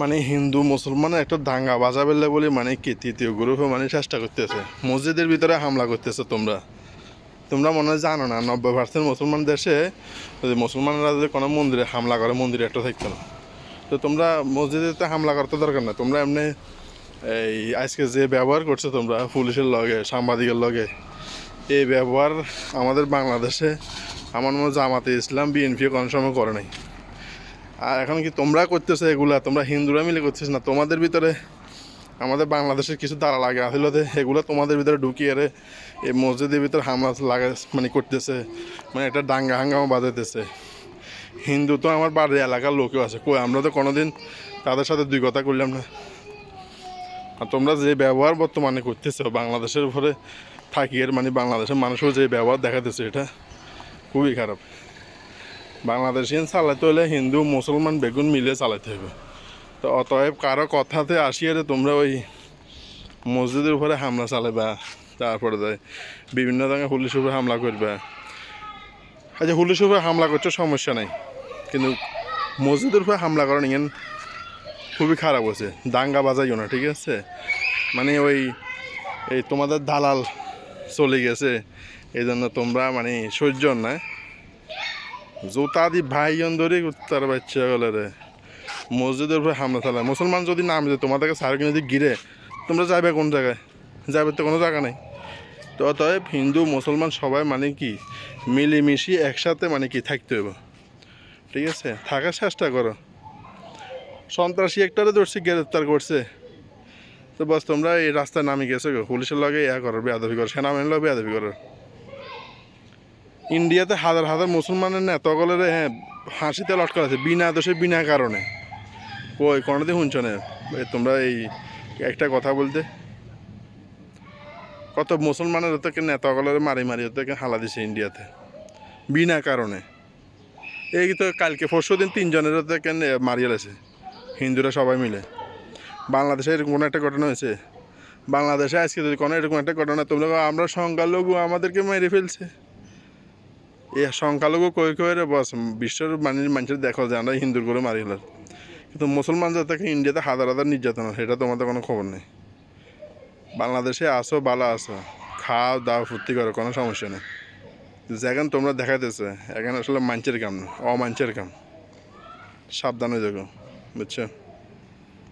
মানে হিন্দু মুসলমান একটা দাঙ্গা। বাজাবেলে বলে মানে কি? তৃতীয় গ্রুপে মানে চেষ্টা করতেছে। মসজিদের ভিতরে হামলা করতেছে তোমরা। তোমরা মনে হয় জানো না, নব্বই পার্সেন্ট মুসলমান দেশে যদি মুসলমানরা যদি কোনো মন্দিরে হামলা করে, মন্দিরে একটা থাকতো না। তো তোমরা মসজিদে তো হামলা করতে দরকার না। তোমরা এমনি এই আজকে যে ব্যবহার করছ তোমরা, পুলিশের লগে, সাংবাদিকের লগে, এই ব্যবহার আমাদের বাংলাদেশে, আমার মনে জামাতে ইসলাম, বিএনপি কোনো সময় করে নাই। আর এখন কি তোমরা করতেছো এগুলা? তোমরা হিন্দুরা মিলে করছিস না? তোমাদের ভিতরে আমাদের বাংলাদেশের কিছু দাঁড়া লাগে। আসলে এগুলো তোমাদের ভিতরে ঢুকিয়ে রে এই মসজিদের ভিতরে হামলা লাগা মানে করতেছে মানে একটা দাঙ্গা হাঙ্গামা বাজাইতেছে। হিন্দু তো আমার বাড়ির এলাকার লোকেও আছে। কই, আমরা তো কোনোদিন তাদের সাথে দুই কথা করলাম না। আর তোমরা যে ব্যবহার বর্তমানে করতেছো, বাংলাদেশের উপরে থাকি এর মানে বাংলাদেশের মানুষও যে ব্যবহার দেখাতেছে, এটা খুবই খারাপ। বাংলাদেশিয়ান চালাতে হলে হিন্দু, মুসলমান, বেগুন মিলে চালাতে হবে তো অতএব কারও কথাতে আসিয়ে তোমরা ওই মসজিদের উপরে হামলা চালাবা তারপরে যায় বিভিন্ন ধরনের পুলিশের উপরে হামলা করবে। আচ্ছা পুলিশের উপরে হামলা করছ, সমস্যা নাই। কিন্তু মসজিদের উপরে হামলা করেন ইঙ্গেন খুবই খারাপ হয়েছে। দাঙ্গা বাজাইও না, ঠিক আছে? মানে ওই, এই তোমাদের দালাল চলে গেছে এই জন্য তোমরা মানে সহ্য না। জোতা দি ভাই ধরে তার বাচ্চা গেলে রে। মসজিদের উপরে হামলা চালায়। মুসলমান যদি নামে যে তোমাদেরকে সার কিনে যদি গিরে তোমরা যাবে কোন জায়গায়? যাবে তো কোনো জায়গা নেই। তো অতএব হিন্দু, মুসলমান সবাই মানে কি? মিলেমিশি একসাথে মানে কি থাকতে হবে ঠিক আছে? থাকার চেষ্টা করো। সন্ত্রাসী একটারে ধরছি, গ্রেপ্তার করছে। তো বস, তোমরা এই রাস্তায় নামে গেছো পুলিশের লগে ইয়া করো, বেয়াদবি করো। সেনাবাহিনীর লগে বেয়াদবি করো। ইন্ডিয়াতে হাজার হাজার মুসলমানের নেতাগুলোর হ্যাঁ হাসিতে লটকা আছে, বিনা দোষে, বিনা কারণে। কই কোনোদিন শুনছ না? তোমরা এই একটা কথা বলতে। কত মুসলমানের হতে নেতাগুলোর মারি মারি হতে হালা দিছে ইন্ডিয়াতে। বিনা কারণে। এই তো কালকে পরশু দিন তিনজনের হতে মারিয়ে গেছে হিন্দুরা সবাই মিলে। বাংলাদেশে এরকম কোনো একটা ঘটনা হয়েছে? বাংলাদেশে আজকে যদি কোনো এরকম একটা ঘটনা, তোমরা আমরা সংখ্যালঘু আমাদেরকে মেরে ফেলছে। এ সংখ্যালঘু কই রে বস, বিশ্বের মানে মানুষের দেখো যে আমরা হিন্দুর করে মারি ফেলার কিন্তু মুসলমান জাতিকে ইন্ডিয়াতে হাজার হাজার নির্যাতন সেটা তোমাদের কোনো খবর নেই। বাংলাদেশে আসো, বালা আসো, খাও, দাও, ফুর্তি করো, কোনো সমস্যা নেই। যেখানে তোমরা দেখাইতেছে, এখানে আসলে মাঞ্চের কাম না অমাঞ্চের কাম। সাবধান যাব বুঝছ?